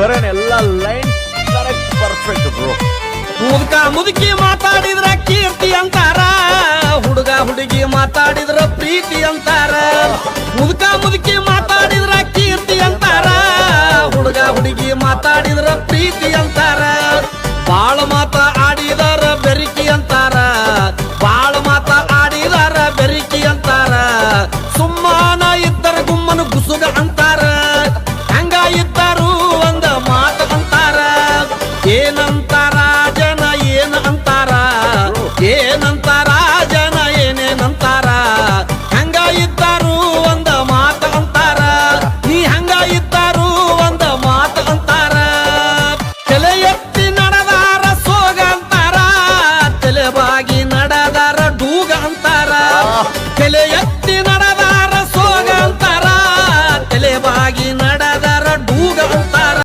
ಕರಣ್ ಎಲ್ಲ line perfect bro ಮುದುಕ ಮುದುಕಿ ಮಾತಾಡಿದ್ರ ಕೀರ್ತಿ ಅಂತಾರ, ಹುಡುಗ ಹುಡುಗಿ ಮಾತಾಡಿದ್ರ ಪ್ರೀತಿ ಅಂತಾರ. ಮುದುಕ ಮುದುಕಿ ಮಾತಾಡಿದ್ರ ಕೀರ್ತಿ ಅಂತಾರ, ಹುಡುಗ ಹುಡುಗಿ ಮಾತಾಡಿದ್ರ ಪ್ರೀತಿ ಅಂತಾರ. ಬಾಳ ಮಾತಾ ಏನಂತಾರ ಜನ ಏನ ಅಂತಾರ ಏನಂತಾರ ರಾಜನ ಏನೇನಂತಾರ? ಹಂಗ ಇದ್ದಾರು ಒಂದ ಮಾತ ಅಂತಾರ. ನೀ ಹಂಗ ಇದ್ದಾರು ಒಂದ ಮಾತ ಅಂತಾರ. ತಲೆ ಎತ್ತಿ ನಡೆದಾರ ಸೋಗ ಅಂತಾರ. ತಲೆಬಾಗಿ ನಡೆದಾರ ಡೂಗ ಅಂತಾರ. ತಲೆ ಎತ್ತಿ